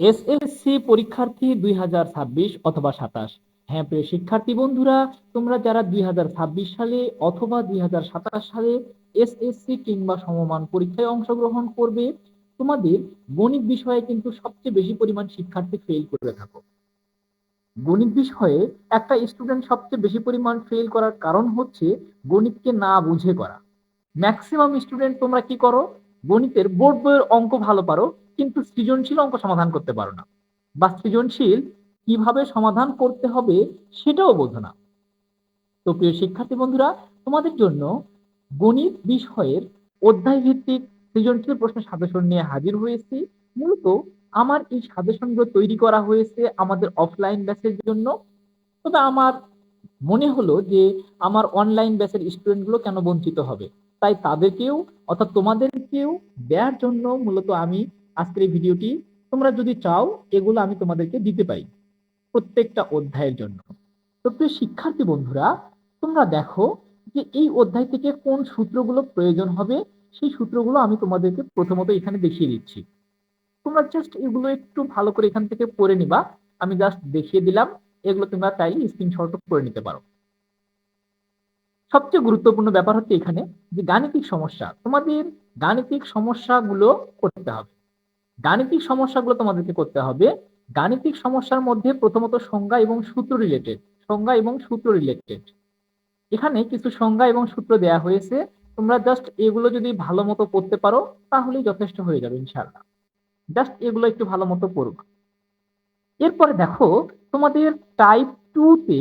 SSC পরীক্ষার্থী দুই হাজার ছাব্বিশ অথবা সাতাশ। হ্যাঁ প্রিয় শিক্ষার্থী বন্ধুরা, তোমরা যারা দুই হাজার ছাব্বিশ সালে অথবা দুই হাজার সাতাশ সালে এসএসসি কিংবা সমমান পরীক্ষায় অংশগ্রহণ করবে, তোমাদের গণিত বিষয়ে কিন্তু সবচেয়ে বেশি পরিমাণ শিক্ষার্থী ফেল করে থাকো। গণিত বিষয়ে একটা স্টুডেন্ট সবচেয়ে বেশি পরিমাণ ফেল করার কারণ হচ্ছে গণিতকে না বুঝে করা। ম্যাক্সিমাম স্টুডেন্ট তোমরা কি করো? গণিতের বোর্ড বইয়ের অঙ্ক ভালো পারো কিন্তু সৃজনশীল অঙ্ক সমাধান করতে পারো না। বা সৃজনশীল কীভাবে সমাধান করতে হবে সেটাও বোঝো না। তো প্রিয় শিক্ষার্থী বন্ধুরা, তোমাদের জন্য গণিত বিষয়ের অধ্যায় ভিত্তিক সৃজনশীল প্রশ্ন সাজেশন নিয়ে হাজির হয়েছি। মূলত আমার এই সাজেশনগুলো তৈরি করা হয়েছে আমাদের অফলাইন ব্যাচের জন্য। তবে আমার মনে হলো যে আমার অনলাইন ব্যাচের স্টুডেন্টগুলো কেন বঞ্চিত হবে? তাই তাদেরকেও, অর্থাৎ তোমাদেরকেও দেওয়ার জন্য মূলত আমি আজকের এই ভিডিওটি তোমরা যদি চাও, এগুলো আমি তোমাদেরকে দিতে পারি প্রত্যেকটা অধ্যায়ের জন্য। তো প্রিয় শিক্ষার্থী বন্ধুরা, তোমরা দেখো যে এই অধ্যায় থেকে কোন সূত্রগুলো প্রয়োজন হবে, সেই সূত্রগুলো আমি তোমাদেরকে প্রথমত এখানে দেখিয়ে দিচ্ছি। তোমরা জাস্ট এগুলো একটু ভালো করে এখান থেকে পড়ে নিবা। আমি জাস্ট দেখিয়ে দিলাম, এগুলো তোমরা চাইলে স্ক্রিনশট করে নিতে পারো। সবচেয়ে গুরুত্বপূর্ণ ব্যাপার হচ্ছে এখানে যে গাণিতিক সমস্যা, তোমাদের গাণিতিক সমস্যাগুলো করতে হবে। গাণিতিক সমস্যাগুলো তোমাদেরকে করতে হবে। গাণিতিক সমস্যার মধ্যে প্রথমত সংজ্ঞা এবং সূত্র রিলেটেড সংজ্ঞা এবং সূত্র রিলেটেড এখানে কিছু সংজ্ঞা এবং সূত্র দেয়া হয়েছে। তোমরা জাস্ট এগুলো যদি ভালো মতো পড়তে পারো, তাহলেই যথেষ্ট হয়ে যাবে ইনশাআল্লাহ। জাস্ট এগুলো একটু ভালো মতো পড়বা। এরপরে দেখো, তোমাদের টাইপ টু তে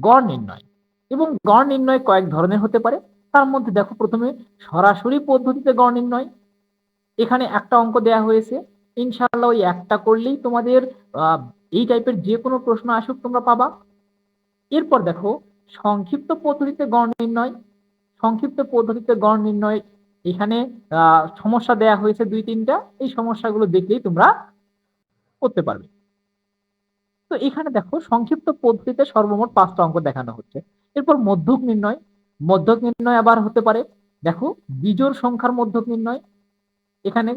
গড় নির্ণয় এবং গড় নির্ণয় কয়েক ধরনের হতে পারে। তার মধ্যে দেখো প্রথমে সরাসরি পদ্ধতিতে গড় নির্ণয় এখানে একটা অঙ্ক দেয়া হয়েছে। ইনশাল্লাহ ওই একটা করলেই তোমাদের এই টাইপের যে কোনো প্রশ্ন আসুক তোমরা পাবা। এরপর দেখো, সংক্ষিপ্ত পদ্ধতিতে গড় নির্ণয়। সংক্ষিপ্ত পদ্ধতিতে গড় নির্ণয়, এখানে সমস্যা দেয়া হয়েছে দুই, তিনটা। এই সমস্যাগুলো দেখলেই তোমরা করতে পারবে। তো এখানে দেখো, সংক্ষিপ্ত পদ্ধতিতে সর্বমোট পাঁচটা অঙ্ক দেখানো হচ্ছে। এরপর মধ্যক নির্ণয়। মধ্যক নির্ণয় আবার হতে পারে। দেখো, বিজোড় সংখ্যার মধ্যক নির্ণয়। এখানে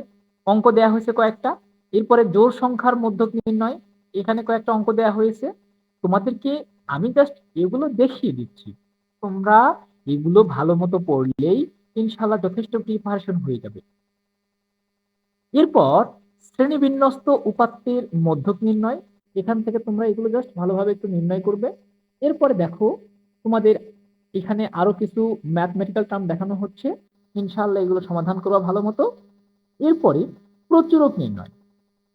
অঙ্ক দেয়া হয়েছে কয়েকটা। এরপরে জোর সংখ্যার মধ্যক নির্ণয়, এখানে কয়েকটা অঙ্ক দেয়া হয়েছে। তোমাদেরকে আমি জাস্ট এগুলো দেখিয়ে দিচ্ছি। তোমরা এগুলো ভালো মতো পড়লেই ইনশাল্লাহ যথেষ্ট প্রিপারেশন হয়ে যাবে। এরপর শ্রেণি বিন্যস্ত উপাত্তের মধ্যক নির্ণয়, এখান থেকে তোমরা এগুলো জাস্ট ভালোভাবে একটু নির্ণয় করবে। এরপরে দেখো, তোমাদের এখানে আরও কিছু ম্যাথমেটিক্যাল টার্ম দেখানো হচ্ছে। ইনশাল্লাহ এগুলো সমাধান করবা ভালো মতো। এরপরে প্রচুরক নির্ণয়।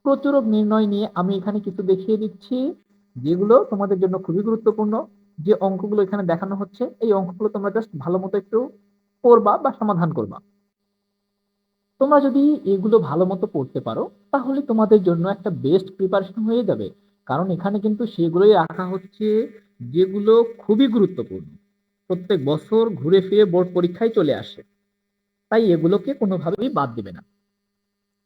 প্রচুরক নির্ণয় নিয়ে আমি এখানে কিছু দেখিয়ে দিচ্ছি, যেগুলো তোমাদের জন্য খুবই গুরুত্বপূর্ণ। যে অঙ্কগুলো এখানে দেখানো হচ্ছে, এই অঙ্কগুলো তোমরা জাস্ট ভালো মতো একটু করবা বা সমাধান করবা। তোমরা যদি এগুলো ভালো মতো পড়তে পারো, তাহলে তোমাদের জন্য একটা বেস্ট প্রিপারেশন হয়ে যাবে। কারণ এখানে কিন্তু সেগুলোই রাখা হচ্ছে, যেগুলো খুবই গুরুত্বপূর্ণ। প্রত্যেক বছর ঘুরে ফিরে বোর্ড পরীক্ষায় চলে আসে। তাই এগুলোকে কোনোভাবেই বাদ দিবে না।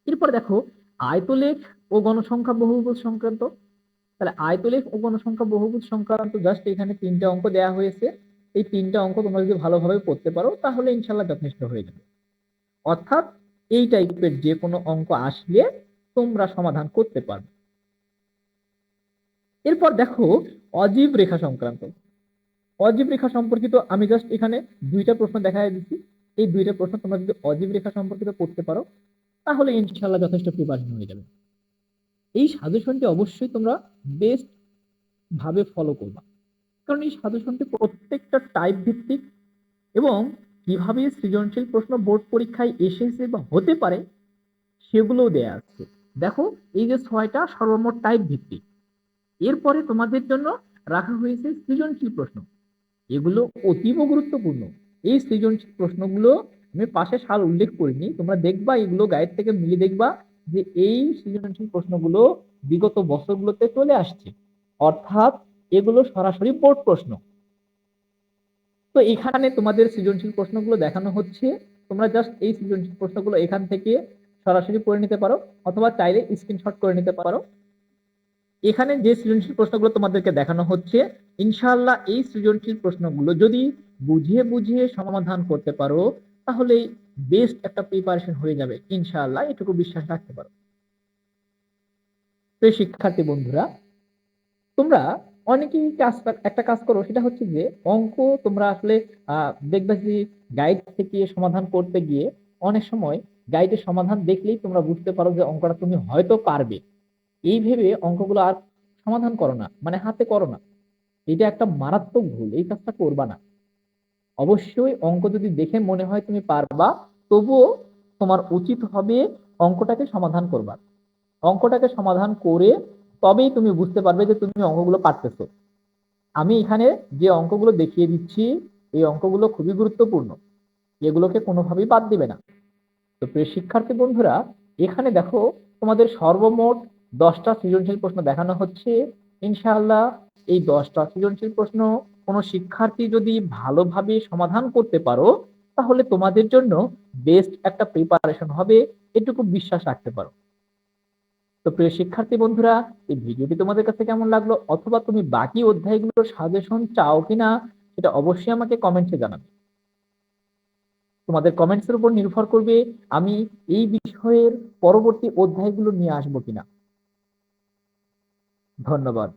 এরপর দেখো, আয়তলেখ ও গণসংখ্যা বহুভুজ সংক্রান্ত। তাহলে আয়তলেখ ও গণসংখ্যা বহুভুজ সংক্রান্ত জাস্ট এখানে তিনটা অঙ্ক দেওয়া হয়েছে। এই তিনটা অঙ্ক তোমরা যদি ভালোভাবে পড়তে পারো, তাহলে ইনশাল্লাহ যথেষ্ট হয়ে যাবে। অর্থাৎ এই টাইপের যে কোনো অঙ্ক আসলে তোমরা সমাধান করতে পারবে। এরপর দেখো, অজীব রেখা সংক্রান্ত। অজীব রেখা সম্পর্কিত আমি জাস্ট এখানে দুইটা প্রশ্ন দেখা দিচ্ছি। এই দুইটা প্রশ্ন তোমরা যদি অজীব রেখা সম্পর্কিত করতে পারো তাহলে ইনশাল্লাহ যথেষ্ট প্রিপারেশন হয়ে যাবে। এই সাজেশনটি অবশ্যই তোমরা বেস্ট ভাবে ফলো করবা। কারণ এই সাজেশনটি প্রত্যেকটা টাইপ ভিত্তিক এবং কীভাবে সৃজনশীল প্রশ্ন বোর্ড পরীক্ষায় এসেছে বা হতে পারে, সেগুলোও দেয়া আছে। দেখো, এই যে ছয়টা সর্বমোট টাইপ ভিত্তিক, এরপরে তোমাদের জন্য রাখা হয়েছে সৃজনশীল প্রশ্ন। এগুলো অতীব গুরুত্বপূর্ণ। এই সৃজনশীল প্রশ্নগুলো আমি পাশে সাল উল্লেখ করিনি, তোমরা দেখবা, এগুলো গাইড থেকে মিলে দেখবা যে এই সৃজনশীল প্রশ্নগুলো বিগত বছরগুলোতে চলে আসছে। অর্থাৎ এগুলো সরাসরি বোর্ড প্রশ্ন। তো এখানে তোমাদের সৃজনশীল প্রশ্নগুলো দেখানো হচ্ছে। তোমরা জাস্ট এই সৃজনশীল প্রশ্নগুলো এখান থেকে সরাসরি পড়ে নিতে পারো, অথবা চাইলে স্ক্রিনশট করে নিতে পারো। এখানে যে সৃজনশীল প্রশ্নগুলো তোমাদেরকে দেখানো হচ্ছে, ইনশাআল্লাহ এই সৃজনশীল প্রশ্নগুলো যদি বুঝিয়ে বুঝিয়ে সমাধান করতে পারো তাহলে বেস্ট একটা প্রিপারেশন হয়ে যাবে। ইনশাআল্লাহ, এটুকু বিশ্বাস রাখতে পারো। প্রিয় শিক্ষার্থী বন্ধুরা, তোমরা অনেকেই কাজ একটা কাজ করো, সেটা হচ্ছে যে অঙ্ক তোমরা আসলে দেখবে যে গাইড থেকে সমাধান করতে গিয়ে অনেক সময় গাইডের সমাধান দেখলেই তোমরা বুঝতে পারো যে অঙ্কটা তুমি হয়তো পারবে। এই ভেবে অঙ্কগুলো আর সমাধান করো না মানে হাতে করো না। এটা একটা মারাত্মক ভুল, এই কাজটা করবা না। অবশ্যই অঙ্ক যদি দেখে মনে হয় তুমি পারবা, তবুও তোমার উচিত হবে অঙ্কটাকে সমাধান করবার। অঙ্কটাকে সমাধান করে তবেই তুমি বুঝতে পারবে যে তুমি অঙ্কগুলো পারতেছো। আমি এখানে যে অঙ্কগুলো দেখিয়ে দিচ্ছি, এই অঙ্কগুলো খুবই গুরুত্বপূর্ণ। এগুলোকে কোনোভাবেই বাদ দিবে না। তো প্রিয় শিক্ষার্থী বন্ধুরা, এখানে দেখো তোমাদের সর্বমোট দশটা সৃজনশীল প্রশ্ন দেখানো হচ্ছে। ইনশাআল্লাহ এই দশটা সৃজনশীল প্রশ্ন কোনো শিক্ষার্থী যদি ভালোভাবে সমাধান করতে পারো, তাহলে তোমাদের জন্য বেস্ট একটা প্রিপারেশন হবে, এটুকু বিশ্বাস রাখতে পারো। তো প্রিয় শিক্ষার্থী বন্ধুরা, এই ভিডিওটি তোমাদের কাছে কেমন লাগল, অথবা তুমি বাকি অধ্যায়গুলোর সাজেশন চাও কিনা, সেটা অবশ্যই আমাকে কমেন্টে জানাবে। তোমাদের কমেন্টসের উপর নির্ভর করবে, আমি এই বিষয়ের পরবর্তী অধ্যায়গুলো নিয়ে আসব কিনা। ধন্যবাদ।